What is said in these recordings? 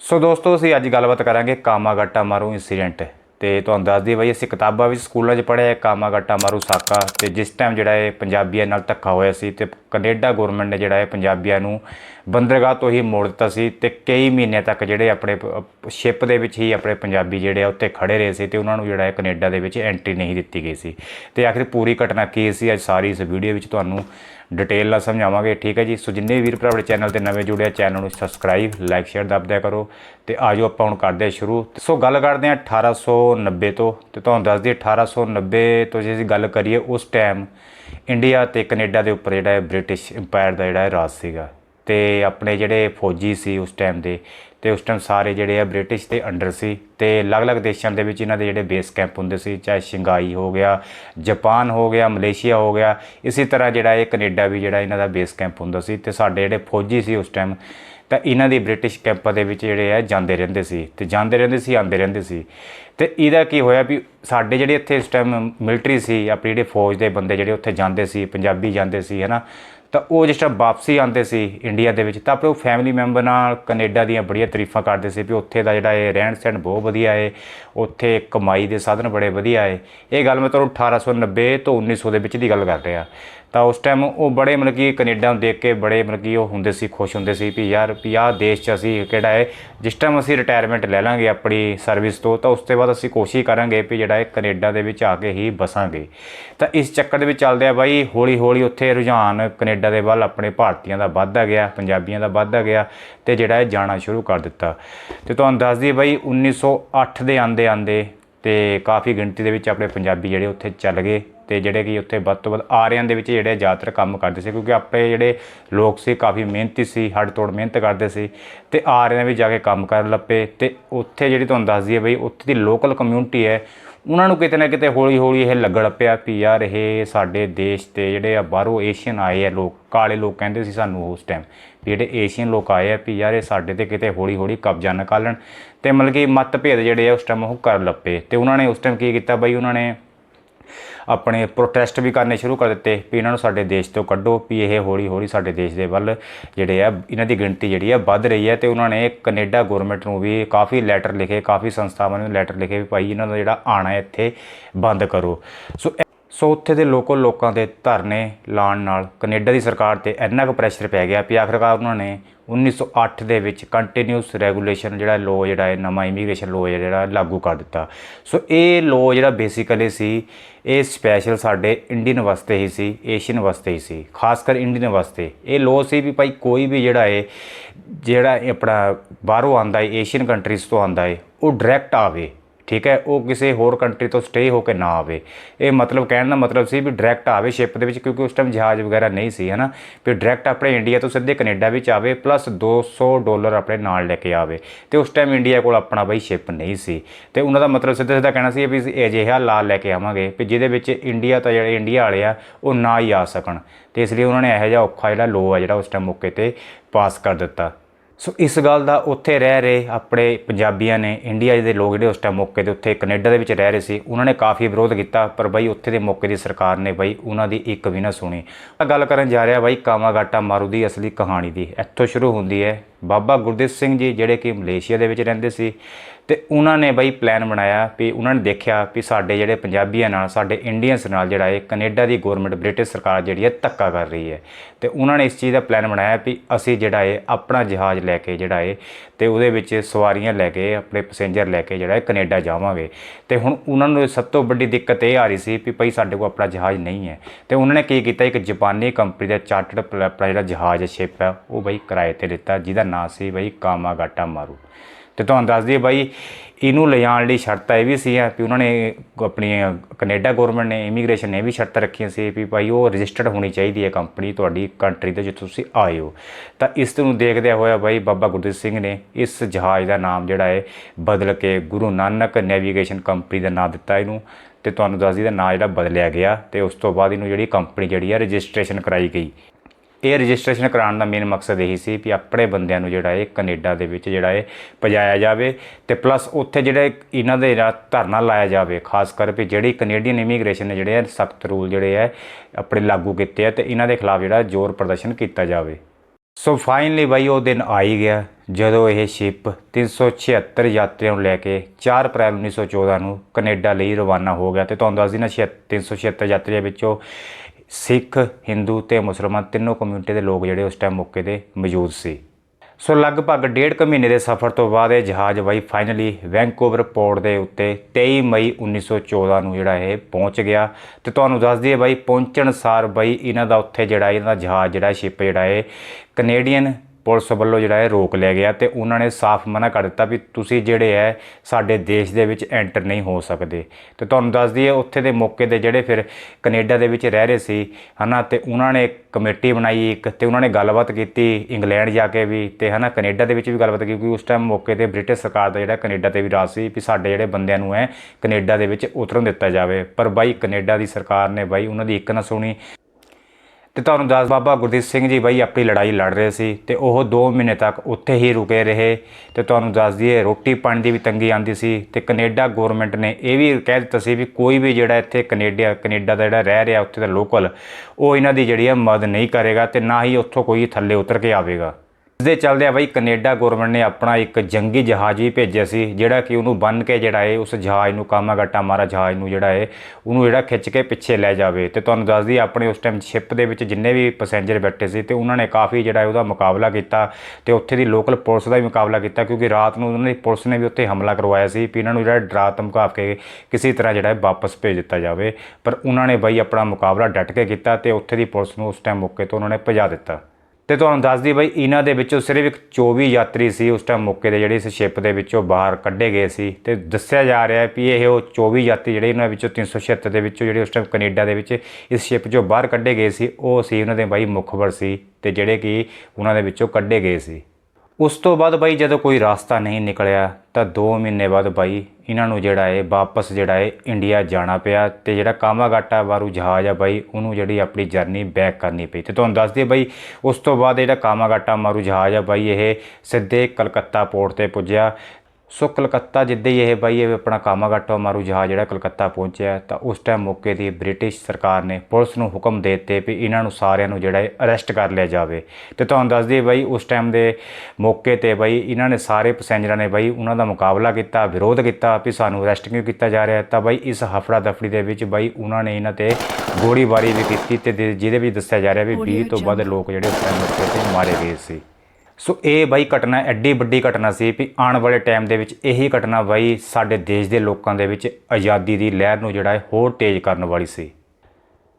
ਸੋ ਦੋਸਤੋ, ਅਸੀਂ ਅੱਜ ਗੱਲਬਾਤ ਕਰਾਂਗੇ ਕਾਮਾਗਾਟਾ ਮਾਰੂ ਇਨਸੀਡੈਂਟ ਤੇ ਤੁਹਾਨੂੰ ਦੱਸ ਦਈਏ ਬਈ, ਅਸੀਂ ਕਿਤਾਬਾਂ ਵਿੱਚ ਸਕੂਲਾਂ 'ਚ ਪੜ੍ਹਿਆ ਕਾਮਾਗਾਟਾ ਮਾਰੂ ਸਾਕਾ ਤੇ ਜਿਸ ਟਾਈਮ ਜਿਹੜਾ ਇਹ ਪੰਜਾਬੀਆਂ ਨਾਲ ਧੱਕਾ ਹੋਇਆ ਸੀ ਤੇ ਕੈਨੇਡਾ ਗਵਰਨਮੈਂਟ ਨੇ ਜਿਹੜਾ ਇਹ ਪੰਜਾਬੀਆਂ ਨੂੰ ਬੰਦਰਗਾਹ ਤੋਂ ਹੀ ਮੋੜ ਦਿੱਤਾ ਸੀ ਤੇ ਕਈ ਮਹੀਨਿਆਂ ਤੱਕ ਜਿਹੜੇ ਆਪਣੇ ਸ਼ਿਪ ਦੇ ਵਿੱਚ ਹੀ ਆਪਣੇ ਪੰਜਾਬੀ ਜਿਹੜੇ ਆ ਉੱਤੇ ਖੜੇ ਰਹੇ ਸੀ ਤੇ ਉਹਨਾਂ ਨੂੰ ਜਿਹੜਾ ਹੈ ਕੈਨੇਡਾ ਦੇ ਵਿੱਚ ਐਂਟਰੀ ਨਹੀਂ ਦਿੱਤੀ ਗਈ ਸੀ। ਤੇ ਆਖਿਰ ਪੂਰੀ ਘਟਨਾ ਕੀ ਸੀ? ਅੱਜ ਸਾਰੀ ਇਸ ਵੀਡੀਓ ਵਿੱਚ ਤੁਹਾਨੂੰ ਡਿਟੇਲ ਨਾਲ ਸਮਝਾਵਾਂਗੇ। ਠੀਕ ਹੈ ਜੀ? ਸੋ ਜਿੰਨੇ ਵੀਰ ਭਰਾ ਆਪਣੇ ਚੈਨਲ ਤੇ ਨਵੇਂ ਜੁੜਿਆ ਚੈਨਲ ਨੂੰ ਸਬਸਕ੍ਰਾਈਬ ਲਾਈਕ ਸ਼ੇਅਰ ਦਬਦਿਆ ਕਰੋ ਤੇ ਆਜੋ ਆਪਾਂ ਹੁਣ ਕਰਦੇ ਹਾਂ ਸ਼ੁਰੂ। ਸੋ ਗੱਲ ਕਰਦੇ ਹਾਂ 1890 ਤੋਂ ਤੇ ਤੁਹਾਨੂੰ ਦੱਸ ਦਈਏ 1890 ਤੋਂ ਜੇ ਅਸੀਂ ਗੱਲ ਕਰੀਏ ਉਸ ਟਾਈਮ ਇੰਡੀਆ ਤੇ ਕੈਨੇਡਾ ਦੇ ਉੱਪਰ ਜਿਹੜਾ ਹੈ ਬ੍ਰਿਟਿਸ਼ ਇੰਪਾਇਰ ਦਾ ਜਿਹੜਾ ਰਾਜ ਸੀਗਾ। ਤੇ ਆਪਣੇ ਜਿਹੜੇ ਫੌਜੀ ਸੀ ਉਸ ਟਾਈਮ ਦੇ, ਤੇ ਉਸ ਟਾਈਮ ਸਾਰੇ ਜਿਹੜੇ ਆ ਬ੍ਰਿਟਿਸ਼ ਦੇ ਅੰਡਰ ਸੀ, ਤੇ ਅਲੱਗ-ਅਲੱਗ ਦੇਸ਼ਾਂ ਦੇ ਵਿੱਚ ਇਹਨਾਂ ਦੇ ਜਿਹੜੇ ਬੇਸ ਕੈਂਪ ਹੁੰਦੇ ਸੀ, ਚਾਹੇ ਸ਼ੰਘਾਈ ਹੋ ਗਿਆ ਜਾਪਾਨ ਹੋ ਗਿਆ ਮਲੇਸ਼ੀਆ ਹੋ ਗਿਆ, ਇਸੇ ਤਰ੍ਹਾਂ ਜਿਹੜਾ ਇਹ ਕੈਨੇਡਾ ਵੀ ਜਿਹੜਾ ਇਹਨਾਂ ਦਾ ਬੇਸ ਕੈਂਪ ਹੁੰਦਾ ਸੀ, ਤੇ ਸਾਡੇ ਜਿਹੜੇ ਫੌਜੀ ਸੀ ਉਸ ਟਾਈਮ ਤਾਂ ਇਹਨਾਂ ਦੀ ਬ੍ਰਿਟਿਸ਼ ਕੈਂਪਾਂ ਦੇ ਵਿੱਚ ਜਿਹੜੇ ਆ ਜਾਂਦੇ ਰਹਿੰਦੇ ਸੀ, ਤੇ ਜਾਂਦੇ ਰਹਿੰਦੇ ਸੀ, ਆਉਂਦੇ ਰਹਿੰਦੇ ਸੀ। ਤੇ ਇਹਦਾ ਕੀ ਹੋਇਆ ਵੀ ਸਾਡੇ ਜਿਹੜੇ ਇੱਥੇ ਇਸ ਟਾਈਮ ਮਿਲਟਰੀ ਸੀ, ਆਪਣੀ ਜਿਹੜੇ ਫੌਜ ਦੇ ਬੰਦੇ ਜਿਹੜੇ ਉੱਥੇ ਜਾਂਦੇ ਸੀ, ਪੰਜਾਬੀ ਜਾਂਦੇ ਸੀ, ਹੈਨਾ ਤਾਂ ਉਹ ਜਿਸ ਤਰ੍ਹਾਂ ਵਾਪਸੀ ਆਉਂਦੇ ਸੀ ਇੰਡੀਆ ਦੇ ਵਿੱਚ, ਤਾਂ ਆਪਣੇ ਉਹ ਫੈਮਿਲੀ ਮੈਂਬਰ ਨਾਲ ਕੈਨੇਡਾ ਦੀਆਂ ਬੜੀਆਂ ਤਾਰੀਫਾਂ ਕਰਦੇ ਸੀ ਵੀ ਉੱਥੇ ਦਾ ਜਿਹੜਾ ਇਹ ਰਹਿਣ ਸਹਿਣ ਬਹੁਤ ਵਧੀਆ ਹੈ ਉੱਥੇ ਕਮਾਈ ਦੇ ਸਾਧਨ ਬੜੇ ਵਧੀਆ ਹੈ ਇਹ ਗੱਲ ਮੈਂ ਤੁਹਾਨੂੰ 1890 ਤੋਂ 1900 ਦੇ ਵਿੱਚ ਦੀ ਗੱਲ ਕਰ ਰਿਹਾ। ਤਾਂ ਉਸ ਟਾਈਮ ਉਹ ਬੜੇ ਮਤਲਬ ਕਿ ਕੈਨੇਡਾ ਨੂੰ ਦੇਖ ਕੇ ਬੜੇ ਮਤਲਬ ਕਿ ਉਹ ਹੁੰਦੇ ਸੀ, ਖੁਸ਼ ਹੁੰਦੇ ਸੀ ਵੀ ਯਾਰ ਵੀ ਆਹ ਦੇਸ਼ 'ਚ ਅਸੀਂ ਕਿਹੜਾ ਹੈ, ਜਿਸ ਟਾਈਮ ਅਸੀਂ ਰਿਟਾਇਰਮੈਂਟ ਲੈ ਲਾਂਗੇ ਆਪਣੀ ਸਰਵਿਸ ਤੋਂ, ਤਾਂ ਉਸ ਤੋਂ ਬਾਅਦ ਅਸੀਂ ਕੋਸ਼ਿਸ਼ ਕਰਾਂਗੇ ਵੀ ਜਿਹੜਾ ਹੈ ਕੈਨੇਡਾ ਦੇ ਵਿੱਚ ਆ ਕੇ ਹੀ ਬਸਾਂਗੇ ਤਾਂ ਇਸ ਚੱਕਰ ਦੇ ਵਿੱਚ ਚੱਲਦੇ ਆ ਬਾਈ ਹੌਲੀ ਹੌਲੀ ਉੱਥੇ ਰੁਝਾਨ ਕੈਨੇਡਾ ਦੇ ਵੱਲ ਆਪਣੇ ਭਾਰਤੀਆਂ ਦਾ ਵੱਧਦਾ ਗਿਆ, ਪੰਜਾਬੀਆਂ ਦਾ ਵੱਧਦਾ ਗਿਆ ਤੇ ਜਿਹੜਾ ਹੈ ਜਾਣਾ ਸ਼ੁਰੂ ਕਰ ਦਿੱਤਾ। ਤੇ ਤੁਹਾਨੂੰ ਦੱਸ ਦਈਏ ਬਾਈ 1908 ਦੇ ਆਂਦੇ ਆਂਦੇ ਤੇ ਕਾਫੀ ਗਿਣਤੀ ਦੇ ਵਿੱਚ ਆਪਣੇ ਪੰਜਾਬੀ ਜਿਹੜੇ ਉੱਥੇ ਚੱਲ ਗਏ। ਤੇ ਜਿਹੜੇ ਕਿ ਉੱਥੇ ਵੱਧ ਤੋਂ ਵੱਧ ਆਰਿਆਂ ਦੇ ਵਿੱਚ ਜਿਹੜੇ ਜ਼ਿਆਦਾਤਰ ਕੰਮ ਕਰਦੇ ਸੀ, ਕਿਉਂਕਿ ਆਪੇ ਜਿਹੜੇ ਲੋਕ ਸੀ ਕਾਫੀ ਮਿਹਨਤੀ ਸੀ, ਹੱਡ ਤੋੜ ਮਿਹਨਤ ਕਰਦੇ ਸੀ ਤੇ ਆਰਿਆਂ ਵਿੱਚ ਜਾ ਕੇ ਕੰਮ ਕਰਨ ਲੱਪੇ ਤੇ ਉੱਥੇ ਜਿਹੜੀ ਤੁਹਾਨੂੰ ਦੱਸਦੀ ਹੈ ਬਈ ਉੱਥੇ ਦੀ ਲੋਕਲ ਕਮਿਊਨਿਟੀ ਹੈ, ਉਹਨਾਂ ਨੂੰ ਕਿਤੇ ਨਾ ਕਿਤੇ ਹੌਲੀ ਹੌਲੀ ਇਹ ਲੱਗਣ ਪਿਆ ਵੀ ਯਾਰ ਇਹ ਸਾਡੇ ਦੇਸ਼ ਤੇ ਜਿਹੜੇ ਆ ਬਾਹਰੋਂ ਏਸ਼ੀਅਨ ਆਏ ਆ ਲੋਕ, ਕਾਲੇ ਲੋਕ ਕਹਿੰਦੇ ਸੀ ਸਾਨੂੰ ਉਸ ਟਾਈਮ ਵੀ ਜਿਹੜੇ ਏਸ਼ੀਅਨ ਲੋਕ ਆਏ ਆ ਵੀ ਯਾਰ ਇਹ ਸਾਡੇ ਤੇ ਕਿਤੇ ਹੌਲੀ ਹੌਲੀ ਕਬਜ਼ਾ ਨਾ ਕਰ ਲੈਣ ਤੇ ਮਤਲਬ ਕਿ ਮਤਭੇਦ ਜਿਹੜੇ ਆ ਉਸ ਟਾਈਮ ਉਹ ਕਰਨ ਲੱਪੇ ਤੇ ਉਹਨਾਂ ਨੇ ਉਸ ਟਾਈਮ ਕੀ ਕੀਤਾ ਬਈ ਉਹਨਾਂ ਨੇ ਆਪਣੇ ਪ੍ਰੋਟੈਸਟ ਵੀ ਕਰਨੇ ਸ਼ੁਰੂ ਕਰ ਦਿੱਤੇ ਵੀ ਇਹਨਾਂ ਨੂੰ ਸਾਡੇ ਦੇਸ਼ ਤੋਂ ਕੱਢੋ, ਵੀ ਇਹ ਹੌਲੀ ਹੌਲੀ ਸਾਡੇ ਦੇਸ਼ ਦੇ ਵੱਲ ਜਿਹੜੇ ਆ, ਇਹਨਾਂ ਦੀ ਗਿਣਤੀ ਜਿਹੜੀ ਆ ਵੱਧ ਰਹੀ ਹੈ ਤੇ ਉਹਨਾਂ ਨੇ ਕੈਨੇਡਾ ਗਵਰਨਮੈਂਟ ਨੂੰ ਵੀ ਕਾਫੀ ਲੈਟਰ ਲਿਖੇ, ਕਾਫੀ ਸੰਸਥਾਵਾਂ ਨੂੰ ਲੈਟਰ ਲਿਖੇ ਵੀ ਭਾਈ ਇਹਨਾਂ ਦਾ ਜਿਹੜਾ ਆਣਾ ਇੱਥੇ ਬੰਦ ਕਰੋ। ਸੋ ਸੋ ਉੱਥੇ ਦੇ ਲੋਕਲ ਲੋਕਾਂ ਦੇ ਧਰਨੇ ਲਾਉਣ ਨਾਲ ਕੈਨੇਡਾ ਦੀ ਸਰਕਾਰ ਤੇ ਇੰਨਾ ਕੁ ਪ੍ਰੈਸ਼ਰ ਪੈ ਗਿਆ ਵੀ ਆਖਰਕਾਰ ਉਹਨਾਂ ਨੇ 1908 ਦੇ ਵਿੱਚ ਕੰਟੀਨਿਊਸ ਰੈਗੂਲੇਸ਼ਨ ਜਿਹੜਾ ਲੋ ਜਿਹੜਾ ਹੈ, ਨਵਾਂ ਇਮੀਗ੍ਰੇਸ਼ਨ ਲੋ ਜਿਹੜਾ ਲਾਗੂ ਕਰ ਦਿੱਤਾ। ਸੋ ਇਹ ਲੋ ਜਿਹੜਾ ਬੇਸਿਕਲੀ ਸੀ, ਇਹ ਸਪੈਸ਼ਲ ਸਾਡੇ ਇੰਡੀਅਨ ਵਾਸਤੇ ਹੀ ਸੀ ਏਸ਼ੀਅਨ ਵਾਸਤੇ ਹੀ ਸੀ, ਖਾਸ ਕਰ ਇੰਡੀਅਨ ਵਾਸਤੇ। ਇਹ ਲੋ ਸੀ ਵੀ ਭਾਈ ਕੋਈ ਵੀ ਜਿਹੜਾ ਹੈ, ਜਿਹੜਾ ਆਪਣਾ ਬਾਹਰੋਂ ਆਂਦਾ ਹੈ ਏਸ਼ੀਅਨ ਕੰਟਰੀਜ਼ ਤੋਂ ਆਂਦਾ ਹੈ, ਉਹ ਡਾਇਰੈਕਟ ਆਵੇ। ਠੀਕ ਹੈ, ਉਹ ਕਿਸੇ ਹੋਰ ਕੰਟਰੀ ਤੋਂ ਸਟੇ ਹੋ ਕੇ ਨਾ ਆਵੇ। ਇਹ ਮਤਲਬ ਕਹਿਣ ਦਾ ਮਤਲਬ ਸੀ ਵੀ ਡਾਇਰੈਕਟ ਆਵੇ ਸ਼ਿਪ ਦੇ ਵਿੱਚ, ਕਿਉਂਕਿ ਉਸ ਟਾਈਮ ਜਹਾਜ਼ ਵਗੈਰਾ ਨਹੀਂ ਸੀ, ਹਨਾ? ਵੀ ਡਾਇਰੈਕਟ ਆਪਣੇ ਇੰਡੀਆ ਤੋਂ ਸਿੱਧੇ ਕੈਨੇਡਾ ਵਿੱਚ ਆਵੇ ਪਲੱਸ 200 ਡਾਲਰ ਆਪਣੇ ਨਾਲ ਲੈ ਕੇ ਆਵੇ। ਤੇ ਉਸ ਟਾਈਮ ਇੰਡੀਆ ਕੋਲ ਆਪਣਾ ਬਈ ਸ਼ਿਪ ਨਹੀਂ ਸੀ। ਤੇ ਉਹਨਾਂ ਦਾ ਮਤਲਬ ਸਿੱਧਾ ਸਿੱਧਾ ਕਹਿਣਾ ਸੀ ਵੀ ਅਜਿਹਾ ਲਾ ਲੈ ਕੇ ਆਵਾਂਗੇ ਵੀ ਜਿਹਦੇ ਵਿੱਚ ਇੰਡੀਆ ਤਾਂ ਜਿਹੜੇ ਇੰਡੀਆ ਵਾਲੇ ਆ, ਉਹ ਨਾ ਹੀ ਆ ਸਕਣ। ਤੇ ਇਸ ਲਈ ਉਹਨਾਂ ਨੇ ਇਹੋ ਜਿਹਾ ਔਖਾ ਜਿਹੜਾ ਲੋ ਆ ਜਿਹੜਾ ਉਸ ਟਾਈਮ ਮੌਕੇ ਤੇ ਪਾਸ ਕਰ ਦਿੱਤਾ। ਸੋ ਇਸ ਗੱਲ ਦਾ ਉੱਥੇ ਰਹਿ ਰਹੇ ਆਪਣੇ ਪੰਜਾਬੀਆਂ ਨੇ ਇੰਡੀਆ ਦੇ ਲੋਕ ਜਿਹੜੇ ਉਸ ਟਾਈਮ ਮੌਕੇ ਦੇ ਉੱਥੇ ਕੈਨੇਡਾ ਦੇ ਵਿੱਚ ਰਹਿ ਰਹੇ ਸੀ, ਉਹਨਾਂ ਨੇ ਕਾਫੀ ਵਿਰੋਧ ਕੀਤਾ, ਪਰ ਬਈ ਉੱਥੇ ਦੇ ਮੌਕੇ ਦੀ ਸਰਕਾਰ ਨੇ ਬਈ ਉਹਨਾਂ ਦੀ ਇੱਕ ਵੀ ਨਾ ਸੁਣੀ। ਮੈਂ ਗੱਲ ਕਰਨ ਜਾ ਰਿਹਾ ਬਈ ਕਾਮਾਗਾਟਾ ਮਾਰੂ ਦੀ ਅਸਲੀ ਕਹਾਣੀ ਦੀ। ਇੱਥੋਂ ਸ਼ੁਰੂ ਹੁੰਦੀ ਹੈ ਬਾਬਾ ਗੁਰਦੇਵ ਸਿੰਘ ਜੀ, ਜਿਹੜੇ ਕਿ ਮਲੇਸ਼ੀਆ ਦੇ ਵਿੱਚ ਰਹਿੰਦੇ ਸੀ। ਤੇ ਉਹਨਾਂ ਨੇ ਬਈ ਪਲਾਨ ਬਣਾਇਆ ਵੀ ਉਹਨਾਂ ਨੇ ਦੇਖਿਆ ਵੀ ਸਾਡੇ ਜਿਹੜੇ ਪੰਜਾਬੀਆਂ ਨਾਲ, ਸਾਡੇ ਇੰਡੀਅਨਸ ਨਾਲ ਜਿਹੜਾ ਇਹ ਕੈਨੇਡਾ ਦੀ ਗਵਰਨਮੈਂਟ ਬ੍ਰਿਟਿਸ਼ ਸਰਕਾਰ ਜਿਹੜੀ ਹੈ ਧੱਕਾ ਕਰ ਰਹੀ ਹੈ। ਤੇ ਉਹਨਾਂ ਨੇ ਇਸ ਚੀਜ਼ ਦਾ ਪਲਾਨ ਬਣਾਇਆ ਵੀ ਅਸੀਂ ਜਿਹੜਾ ਹੈ ਆਪਣਾ ਜਹਾਜ਼ ਲੈ ਕੇ ਜਿਹੜਾ ਹੈ ਤੇ ਉਹਦੇ ਵਿੱਚ ਸਵਾਰੀਆਂ ਲੈ ਕੇ, ਆਪਣੇ ਪੈਸੇਂਜਰ ਲੈ ਕੇ ਜਿਹੜਾ ਹੈ ਕੈਨੇਡਾ ਜਾਵਾਂਗੇ। ਤੇ ਹੁਣ ਉਹਨਾਂ ਨੂੰ ਸਭ ਤੋਂ ਵੱਡੀ ਦਿੱਕਤ ਇਹ ਆ ਰਹੀ ਸੀ ਵੀ ਭਾਈ ਸਾਡੇ ਕੋਲ ਆਪਣਾ ਜਹਾਜ਼ ਨਹੀਂ ਹੈ। ਤੇ ਉਹਨਾਂ ਨੇ ਕੀ ਕੀਤਾ, ਇੱਕ ਜਾਪਾਨੀ ਕੰਪਨੀ ਦਾ ਚਾਰਟਰਡ ਆਪਣਾ ਜਿਹੜਾ ਜਹਾਜ਼ ਸ਼ਿਪ ਹੈ, ਉਹ ਬਈ ਕਿਰਾਏ ਤੇ ਦਿੱਤਾ, ਜਿਹਦਾ ਨਾਂ ਸੀ ਬਈ ਕਾਮਾਗਾਟਾ ਮਾਰੂ। ਤੇ ਤੁਹਾਨੂੰ ਦੱਸ ਦਈਏ ਬਾਈ, ਇਹਨੂੰ ਲਿਜਾਣ ਲਈ ਸ਼ਰਤਾਂ ਇਹ ਵੀ ਸੀ ਵੀ ਉਹਨਾਂ ਨੇ ਆਪਣੀ ਕੈਨੇਡਾ ਗਵਰਨਮੈਂਟ ਨੇ ਇਮੀਗ੍ਰੇਸ਼ਨ ਨੇ ਵੀ ਸ਼ਰਤਾਂ ਰੱਖੀਆਂ ਸੀ ਵੀ ਭਾਈ ਉਹ ਰਜਿਸਟਰਡ ਹੋਣੀ ਚਾਹੀਦੀ ਹੈ ਕੰਪਨੀ ਤੁਹਾਡੀ ਕੰਟਰੀ ਦੇ ਜਿੱਥੇ ਤੁਸੀਂ ਆਏ ਹੋ ਤਾਂ ਇਸ ਨੂੰ ਦੇਖਦਿਆਂ ਹੋਇਆ ਬਾਈ ਬਾਬਾ ਗੁਰਦੀਪ ਸਿੰਘ ਨੇ ਇਸ ਜਹਾਜ਼ ਦਾ ਨਾਮ ਜਿਹੜਾ ਹੈ ਬਦਲ ਕੇ ਗੁਰੂ ਨਾਨਕ ਨੈਵੀਗੇਸ਼ਨ ਕੰਪਨੀ ਦਾ ਨਾਮ ਦਿੱਤਾ ਇਹਨੂੰ ਤੇ ਤੁਹਾਨੂੰ ਦੱਸ ਦਈਏ ਦਾ ਨਾਮ ਜਿਹੜਾ ਬਦਲਿਆ ਗਿਆ ਤੇ ਉਸ ਤੋਂ ਬਾਅਦ ਇਹਨੂੰ ਜਿਹੜੀ ਕੰਪਨੀ ਜਿਹੜੀ ਹੈ ਰਜਿਸਟ੍ਰੇਸ਼ਨ ਕਰਾਈ ਗਈ। ਇਹ ਰਜਿਸਟ੍ਰੇਸ਼ਨ ਕਰਾਉਣ ਦਾ ਮੇਨ ਮਕਸਦ ਇਹੀ ਸੀ ਵੀ ਆਪਣੇ ਬੰਦਿਆਂ ਨੂੰ ਜਿਹੜਾ ਇਹ ਕੈਨੇਡਾ ਦੇ ਵਿੱਚ ਜਿਹੜਾ ਇਹ ਪਜਾਇਆ ਜਾਵੇ ਤੇ ਪਲੱਸ ਉੱਥੇ ਜਿਹੜੇ ਇਹਨਾਂ ਦੇ ਧਰਨਾ ਲਾਇਆ ਜਾਵੇ, ਖਾਸ ਕਰ ਵੀ ਜਿਹੜੀ ਕੈਨੇਡੀਅਨ ਇਮੀਗ੍ਰੇਸ਼ਨ ਨੇ ਜਿਹੜੇ ਸਖਤ ਰੂਲ ਜਿਹੜੇ ਹੈ ਆਪਣੇ ਲਾਗੂ ਕੀਤੇ ਆ ਤੇ ਇਹਨਾਂ ਦੇ ਖਿਲਾਫ ਜਿਹੜਾ ਜ਼ੋਰ ਪ੍ਰਦਰਸ਼ਨ ਕੀਤਾ ਜਾਵੇ। ਸੋ ਫਾਈਨਲੀ ਬਾਈ, ਉਹ ਦਿਨ ਆ ਹੀ ਗਿਆ, ਜਦੋਂ ਇਹ ਸ਼ਿਪ 376 ਯਾਤਰੀਆਂ ਨੂੰ ਲੈ ਕੇ 4 ਅਪ੍ਰੈਲ 1914 ਨੂੰ ਕੈਨੇਡਾ ਲਈ ਰਵਾਨਾ ਹੋ ਗਿਆ ਤੇ ਤੁਹਾਨੂੰ ਦੱਸ ਦਿਨਾ 376 ਯਾਤਰੀਆਂ ਵਿੱਚੋਂ ਸਿੱਖ, ਹਿੰਦੂ ਤੇ ਮੁਸਲਮਾਨ ਤਿੰਨੋਂ ਕਮਿਊਨਿਟੀ ਦੇ ਲੋਕ ਜਿਹੜੇ ਉਸ ਟਾਈਮ ਮੌਕੇ ਤੇ ਮੌਜੂਦ ਸੀ। ਸੋ ਲਗਭਗ ਡੇਢ ਕੁ ਮਹੀਨੇ ਦੇ ਸਫ਼ਰ ਤੋਂ ਬਾਅਦ ਇਹ ਜਹਾਜ਼ ਬਾਈ ਫਾਈਨਲੀ ਵੈਂਕੂਵਰ ਪੋਰਟ ਦੇ ਉੱਤੇ 23 ਮਈ 1914 ਨੂੰ ਜਿਹੜਾ ਇਹ ਪਹੁੰਚ ਗਿਆ ਤੇ ਤੁਹਾਨੂੰ ਦੱਸ ਦਈਏ ਬਾਈ ਪਹੁੰਚਣ ਸਾਰ ਬਾਈ ਇਹਨਾਂ ਦਾ ਉੱਥੇ ਜਿਹੜਾ ਇਹਨਾਂ ਦਾ ਜਹਾਜ਼ ਜਿਹੜਾ ਸ਼ਿਪ ਜਿਹੜਾ ਇਹ ਕੈਨੇਡੀਅਨ ਪੁਲਿਸ ਵੱਲੋਂ ਜਿਹੜਾ ਹੈ ਰੋਕ ਲਿਆ ਗਿਆ ਤੇ ਉਹਨਾਂ ਨੇ ਸਾਫ਼ ਮਨਾ ਕਰ ਦਿੱਤਾ ਵੀ ਤੁਸੀਂ ਜਿਹੜੇ ਹੈ ਸਾਡੇ ਦੇਸ਼ ਦੇ ਵਿੱਚ ਐਂਟਰ ਨਹੀਂ ਹੋ ਸਕਦੇ। ਤੇ ਤੁਹਾਨੂੰ ਦੱਸ ਦਈਏ ਉੱਥੇ ਦੇ ਮੌਕੇ ਤੇ ਜਿਹੜੇ ਫਿਰ ਕੈਨੇਡਾ ਦੇ ਵਿੱਚ ਰਹਿ ਰਹੇ ਸੀ, ਹਨਾ, ਤੇ ਉਹਨਾਂ ਨੇ ਕਮੇਟੀ ਬਣਾਈ ਇੱਕ ਤੇ ਉਹਨਾਂ ਨੇ ਗੱਲਬਾਤ ਕੀਤੀ ਇੰਗਲੈਂਡ ਜਾ ਕੇ ਵੀ ਤੇ, ਹਨਾ, ਕੈਨੇਡਾ ਦੇ ਵਿੱਚ ਵੀ ਗੱਲਬਾਤ ਕੀਤੀ ਕਿਉਂਕਿ ਉਸ ਟਾਈਮ ਮੌਕੇ ਤੇ ਬ੍ਰਿਟਿਸ਼ ਸਰਕਾਰ ਦਾ ਜਿਹੜਾ ਕੈਨੇਡਾ ਤੇ ਵੀ ਰਾਜ ਸੀ ਵੀ ਸਾਡੇ ਜਿਹੜੇ ਬੰਦਿਆਂ ਨੂੰ ਹੈ ਕੈਨੇਡਾ ਦੇ ਵਿੱਚ ਉਤਰਨ ਦਿੱਤਾ ਜਾਵੇ। ਪਰ ਬਾਈ ਕੈਨੇਡਾ ਦੀ ਸਰਕਾਰ ਨੇ ਬਾਈ ਉਹਨਾਂ ਦੀ ਇੱਕ ਨਾ ਸੁਣੀ। ਤੇ ਤੁਹਾਨੂੰ ਦੱਸ ਬਾਬਾ ਗੁਰਦੀਪ ਸਿੰਘ ਜੀ ਬਾਈ ਆਪਣੀ ਲੜਾਈ ਲੜ ਰਹੇ ਸੀ ਤੇ ਉਹ 2 ਮਹੀਨੇ ਤੱਕ ਉੱਥੇ ਹੀ ਰੁਕੇ ਰਹੇ ਤੇ ਤੁਹਾਨੂੰ ਦੱਸ ਦਈਏ ਰੋਟੀ ਪਾਣੀ ਦੀ ਵੀ ਤੰਗੀ ਆਂਦੀ ਸੀ ਤੇ ਕੈਨੇਡਾ ਗਵਰਨਮੈਂਟ ਨੇ ਇਹ ਵੀ ਕਹਿ ਦਿੱਤਾ ਸੀ ਵੀ ਕੋਈ ਵੀ ਜਿਹੜਾ ਇੱਥੇ ਕੈਨੇਡਾ ਕੈਨੇਡਾ ਦਾ ਜਿਹੜਾ ਰਹਿ ਰਿਹਾ, ਉੱਥੇ ਦਾ ਲੋਕਲ ਉਹ ਇਹਨਾਂ ਦੀ ਜਿਹੜੀ ਹੈ ਮਦਦ ਨਹੀਂ ਕਰੇਗਾ ਤੇ ਨਾ ਹੀ ਉੱਥੋਂ ਕੋਈ ਥੱਲੇ ਉਤਰ ਕੇ ਆਵੇਗਾ। ਇਸ ਦੇ ਚੱਲਦੇ ਆ ਬਈ ਕੈਨੇਡਾ ਗਵਰਨਮੈਂਟ ਨੇ ਆਪਣਾ ਇੱਕ ਜੰਗੀ ਜਹਾਜ਼ ਵੀ ਭੇਜਿਆ ਸੀ, ਜਿਹੜਾ ਕਿ ਉਹਨੂੰ ਬੰਨ ਕੇ ਜਿਹੜਾ ਹੈ ਉਸ ਜਹਾਜ਼ ਨੂੰ ਕਾਮਾਗਾਟਾ ਮਾਰਾ ਜਹਾਜ਼ ਨੂੰ ਜਿਹੜਾ ਹੈ ਉਹਨੂੰ ਜਿਹੜਾ ਖਿੱਚ ਕੇ ਪਿੱਛੇ ਲੈ ਜਾਵੇ। ਤੇ ਤੁਹਾਨੂੰ ਦੱਸਦੀ ਆਪਣੇ ਉਸ ਟਾਈਮ ਸ਼ਿਪ ਦੇ ਵਿੱਚ ਜਿੰਨੇ ਵੀ ਪੈਸੇਂਜਰ ਬੈਠੇ ਸੀ ਤੇ ਉਹਨਾਂ ਨੇ ਕਾਫੀ ਜਿਹੜਾ ਹੈ ਉਹਦਾ ਮੁਕਾਬਲਾ ਕੀਤਾ ਤੇ ਉੱਥੇ ਦੀ ਲੋਕਲ ਪੁਲਿਸ ਦਾ ਵੀ ਮੁਕਾਬਲਾ ਕੀਤਾ, ਕਿਉਂਕਿ ਰਾਤ ਨੂੰ ਉਹਨਾਂ ਦੀ ਪੁਲਿਸ ਨੇ ਵੀ ਉੱਥੇ ਹਮਲਾ ਕਰਵਾਇਆ ਸੀ ਵੀ ਇਹਨਾਂ ਨੂੰ ਜਿਹੜਾ ਡਰਾ ਧਮਕਾ ਕੇ ਕਿਸੇ ਤਰ੍ਹਾਂ ਜਿਹੜਾ ਹੈ ਵਾਪਸ ਭੇਜ ਦਿੱਤਾ ਜਾਵੇ। ਪਰ ਉਹਨਾਂ ਨੇ ਬਈ ਆਪਣਾ ਮੁਕਾਬਲਾ ਡਟ ਕੇ ਕੀਤਾ ਤੇ ਉੱਥੇ ਦੀ ਪੁਲਿਸ ਨੂੰ ਉਸ ਟਾਈਮ ਮੌਕੇ ਤੋਂ ਉਹਨਾਂ ਨੇ ਭਜਾ ਦਿੱਤਾ। ਤੇ ਤੁਹਾਨੂੰ ਦੱਸ ਦਈ ਬਈ, ਇਹਨਾਂ ਦੇ ਵਿੱਚੋਂ ਸਿਰਫ ਇੱਕ 24 ਯਾਤਰੀ ਸੀ, ਉਸ ਟਾਈਮ ਮੌਕੇ ਦੇ ਜਿਹੜੇ ਇਸ ਸ਼ਿਪ ਦੇ ਵਿੱਚੋਂ ਬਾਹਰ ਕੱਢੇ ਗਏ ਸੀ। ਤੇ ਦੱਸਿਆ ਜਾ ਰਿਹਾ ਹੈ ਵੀ ਇਹ ਉਹ 24 ਯਾਤਰੀ ਜਿਹੜੇ ਇਹਨਾਂ ਵਿੱਚੋਂ 376 ਦੇ ਵਿੱਚੋਂ ਜਿਹੜੇ ਉਸ ਟਾਈਮ ਕੈਨੇਡਾ ਦੇ ਵਿੱਚ ਇਸ ਸ਼ਿਪ 'ਚੋਂ ਬਾਹਰ ਕੱਢੇ ਗਏ ਸੀ, ਉਹ ਸੀ ਉਹਨਾਂ ਦੇ ਬਾਈ ਮੁਖਬਰ ਸੀ ਤੇ ਜਿਹੜੇ ਕਿ ਉਹਨਾਂ ਦੇ ਵਿੱਚੋਂ ਕੱਢੇ ਗਏ ਸੀ। ਉਸ ਤੋਂ ਬਾਅਦ ਬਾਈ ਜਦੋਂ ਕੋਈ ਰਾਸਤਾ ਨਹੀਂ ਨਿਕਲਿਆ, ਤਾਂ 2 ਮਹੀਨੇ ਬਾਅਦ ਬਾਈ ਇਹਨਾਂ ਨੂੰ ਜਿਹੜਾ ਹੈ ਵਾਪਸ ਜਿਹੜਾ ਹੈ ਇੰਡੀਆ ਜਾਣਾ ਪਿਆ ਤੇ ਜਿਹੜਾ ਕਾਮਾਗਾਟਾ ਵਾਰੂ ਜਹਾਜ਼ ਆ ਬਾਈ, ਉਹਨੂੰ ਜਿਹੜੀ ਆਪਣੀ ਜਰਨੀ ਬੈਕ ਕਰਨੀ ਪਈ। ਤੇ ਤੁਹਾਨੂੰ ਦੱਸ ਦਈਏ ਬਾਈ, ਉਸ ਤੋਂ ਬਾਅਦ ਜਿਹੜਾ ਕਾਮਾਗਾਟਾ ਮਾਰੂ ਜਹਾਜ਼ ਆ ਬਾਈ, ਇਹ ਸਿੱਧੇ ਕਲਕੱਤਾ ਪੋਰਟ ਤੇ ਪੁੱਜਿਆ ਸੋ ਕਲਕੱਤਾ ਜਿੱਦੇ ਹੀ ਇਹ ਬਾਈ ਇਹ ਆਪਣਾ ਕਾਮਾਗਾਟਾ ਮਾਰੂ ਜਹਾਜ਼ ਜਿਹੜਾ ਕਲਕੱਤਾ ਪਹੁੰਚਿਆ ਤਾਂ ਉਸ ਟਾਈਮ ਮੌਕੇ ਦੀ ਬ੍ਰਿਟਿਸ਼ ਸਰਕਾਰ ਨੇ ਪੁਲਿਸ ਨੂੰ ਹੁਕਮ ਦੇ ਦਿੱਤੇ ਵੀ ਇਹਨਾਂ ਨੂੰ ਸਾਰਿਆਂ ਨੂੰ ਜਿਹੜਾ ਅਰੈਸਟ ਕਰ ਲਿਆ ਜਾਵੇ। ਤੇ ਤੁਹਾਨੂੰ ਦੱਸ ਦਈਏ ਬਾਈ ਉਸ ਟਾਈਮ ਦੇ ਮੌਕੇ ਤੇ ਬਾਈ ਇਹਨਾਂ ਨੇ ਸਾਰੇ ਪੈਸੇਂਜਰਾਂ ਨੇ ਬਾਈ ਉਹਨਾਂ ਦਾ ਮੁਕਾਬਲਾ ਕੀਤਾ ਵਿਰੋਧ ਕੀਤਾ ਵੀ ਸਾਨੂੰ ਅਰੈਸਟ ਕਿਉਂ ਕੀਤਾ ਜਾ ਰਿਹਾ ਤਾਂ ਬਾਈ ਇਸ ਹਫੜਾ ਦਫੜੀ ਦੇ ਵਿੱਚ ਬਾਈ ਉਹਨਾਂ ਨੇ ਇਹਨਾਂ ਤੇ ਗੋਲੀਬਾਰੀ ਵੀ ਕੀਤੀ ਤੇ ਜਿਹਦੇ ਵਿੱਚ ਦੱਸਿਆ ਜਾ ਰਿਹਾ ਵੀ 20 ਤੋਂ ਵੱਧ ਲੋਕ ਜਿਹੜੇ ਉਸ ਟਾਈਮ ਮੌਕੇ ਤੇ ਮਾਰੇ ਗਏ ਸੀ। ਸੋ ਇਹ ਬਾਈ ਘਟਨਾ ਐਡੀ ਵੱਡੀ ਘਟਨਾ ਸੀ ਵੀ ਆਉਣ ਵਾਲੇ ਟਾਈਮ ਦੇ ਵਿੱਚ ਇਹੀ ਘਟਨਾ ਬਾਈ ਸਾਡੇ ਦੇਸ਼ ਦੇ ਲੋਕਾਂ ਦੇ ਵਿੱਚ ਆਜ਼ਾਦੀ ਦੀ ਲਹਿਰ ਨੂੰ ਜਿਹੜਾ ਹੈ ਹੋਰ ਤੇਜ਼ ਕਰਨ ਵਾਲੀ ਸੀ।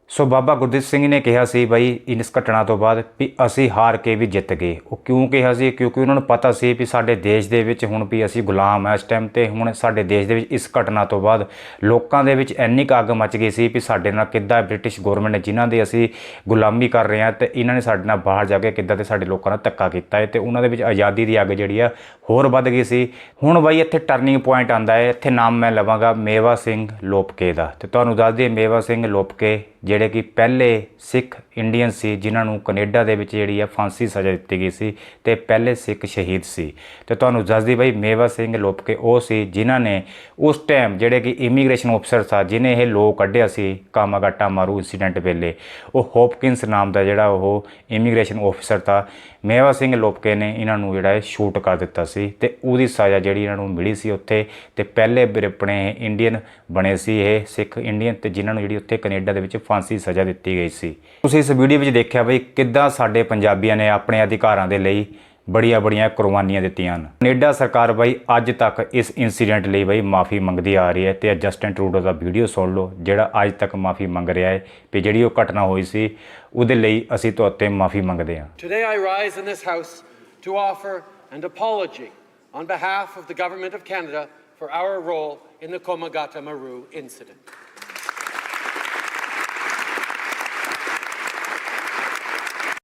ਸੋ ਬਾਬਾ ਗੁਰਦੀਪ ਸਿੰਘ ਨੇ ਕਿਹਾ ਸੀ ਬਈ ਇਸ ਘਟਨਾ ਤੋਂ ਬਾਅਦ ਵੀ ਅਸੀਂ ਹਾਰ ਕੇ ਵੀ ਜਿੱਤ ਗਏ। ਉਹ ਕਿਉਂ ਕਿਹਾ ਸੀ? ਕਿਉਂਕਿ ਉਹਨਾਂ ਨੂੰ ਪਤਾ ਸੀ ਵੀ ਸਾਡੇ ਦੇਸ਼ ਦੇ ਵਿੱਚ ਹੁਣ ਵੀ ਅਸੀਂ ਗੁਲਾਮ ਆ ਇਸ ਟਾਈਮ ਤੇ ਹੁਣ ਸਾਡੇ ਦੇਸ਼ ਦੇ ਵਿੱਚ ਇਸ ਘਟਨਾ ਤੋਂ ਬਾਅਦ ਲੋਕਾਂ ਦੇ ਵਿੱਚ ਇੰਨੀ ਕੁ ਅੱਗ ਮਚ ਗਈ ਸੀ ਵੀ ਸਾਡੇ ਨਾਲ ਕਿੱਦਾਂ ਬ੍ਰਿਟਿਸ਼ ਗਵਰਨਮੈਂਟ ਨੇ ਜਿਨ੍ਹਾਂ ਦੇ ਅਸੀਂ ਗੁਲਾਮੀ ਕਰ ਰਹੇ ਹਾਂ ਤੇ ਇਹਨਾਂ ਨੇ ਸਾਡੇ ਨਾਲ ਬਾਹਰ ਜਾ ਕੇ ਕਿੱਦਾਂ ਤੇ ਸਾਡੇ ਲੋਕਾਂ ਨਾਲ ਧੱਕਾ ਕੀਤਾ ਹੈ ਤੇ ਉਹਨਾਂ ਦੇ ਵਿੱਚ ਆਜ਼ਾਦੀ ਦੀ ਅੱਗ ਜਿਹੜੀ ਆ ਹੋਰ ਵੱਧ ਗਈ ਸੀ। ਹੁਣ ਬਾਈ ਇੱਥੇ ਟਰਨਿੰਗ ਪੁਆਇੰਟ ਆਂਦਾ ਹੈ। ਇੱਥੇ ਨਾਮ ਮੈਂ ਲਵਾਂਗਾ ਮੇਵਾ ਸਿੰਘ ਲੋਪਕੇ ਦਾ। ਤੇ ਤੁਹਾਨੂੰ ਦੱਸ ਦਈਏ ਮੇਵਾ ਸਿੰਘ ਲੋਪਕੇ ਜਿਹੜੇ ਕਿ ਪਹਿਲੇ ਸਿੱਖ ਇੰਡੀਅਨ ਸੀ, ਜਿਨ੍ਹਾਂ ਨੂੰ ਕੈਨੇਡਾ ਦੇ ਵਿੱਚ ਜਿਹੜੀ ਆ ਫਾਂਸੀ ਸਜ਼ਾ ਦਿੱਤੀ ਗਈ ਸੀ ਤੇ ਪਹਿਲੇ ਸਿੱਖ ਸ਼ਹੀਦ ਸੀ। ਤੇ ਤੁਹਾਨੂੰ ਦੱਸਦੀ ਬਈ ਮੇਵਾ ਸਿੰਘ ਲੋਪਕੇ ਉਹ ਸੀ ਜਿਨ੍ਹਾਂ ਨੇ ਉਸ ਟਾਈਮ ਜਿਹੜੇ ਕਿ ਇਮੀਗ੍ਰੇਸ਼ਨ ਅਫਸਰ ਸੀ ਜਿਨੇ ਇਹ ਲੋਕ ਕੱਢਿਆ ਸੀ, ਕਾਮਾਗਾਟਾ ਮਾਰੂ ਇਨਸੀਡੈਂਟ ਵੇਲੇ, ਉਹ ਹੋਪਕਿੰਸ ਨਾਮ ਦਾ ਜਿਹੜਾ ਉਹ ਇਮੀਗ੍ਰੇਸ਼ਨ ਅਫਸਰ ਤਾਂ ਮੇਵਾ ਸਿੰਘ ਲੋਪਕੇ ਨੇ ਇਹਨਾਂ ਨੂੰ ਜਿਹੜਾ ਹੈ ਸ਼ੂਟ ਕਰ ਦਿੱਤਾ ਸੀ ਤੇ ਉਹਦੀ ਸਜ਼ਾ ਜਿਹੜੀ ਇਹਨਾਂ ਨੂੰ ਮਿਲੀ ਸੀ ਉੱਥੇ ਤੇ ਪਹਿਲੇ ਫਿਰ ਆਪਣੇ ਇੰਡੀਅਨ ਬਣੇ ਸੀ ਇਹ ਸਿੱਖ ਇੰਡੀਅਨ ਤੇ ਜਿਨ੍ਹਾਂ ਨੂੰ ਜਿਹੜੀ ਉੱਥੇ ਕੈਨੇਡਾ ਦੇ ਵਿੱਚ ਫਾਂਸੀ ਸਜ਼ਾ ਦਿੱਤੀ ਗਈ ਸੀ। ਤੁਸੀਂ ਇਸ ਵੀਡੀਓ ਵਿੱਚ ਦੇਖਿਆ ਬਈ ਕਿੱਦਾਂ ਸਾਡੇ ਪੰਜਾਬੀਆਂ ਨੇ ਆਪਣੇ ਅਧਿਕਾਰਾਂ ਦੇ ਲਈ ਬੜੀਆਂ ਬੜੀਆਂ ਕੁਰਬਾਨੀਆਂ ਦਿੱਤੀਆਂ ਹਨ। ਕੈਨੇਡਾ ਸਰਕਾਰ ਬਈ ਅੱਜ ਤੱਕ ਇਸ ਇਨਸੀਡੈਂਟ ਲਈ ਬਈ ਮਾਫੀ ਮੰਗਦੀ ਆ ਰਹੀ ਹੈ ਤੇ ਜਸਟਨ ਟਰੂਡੋ ਦਾ ਵੀਡੀਓ ਸੁਣ ਲਓ, ਜਿਹੜਾ ਅੱਜ ਤੱਕ ਮਾਫੀ ਮੰਗ ਰਿਹਾ ਹੈ ਵੀ ਜਿਹੜੀ ਉਹ ਘਟਨਾ ਹੋਈ ਸੀ, ਉਹਦੇ ਲਈ ਅਸੀਂ ਤੁਹਾਡੇ ਮਾਫੀ ਮੰਗਦੇ ਹਾਂ। Today I rise in this House to offer an apology on behalf of the Government of Canada for our role in the Komagata Maru incident.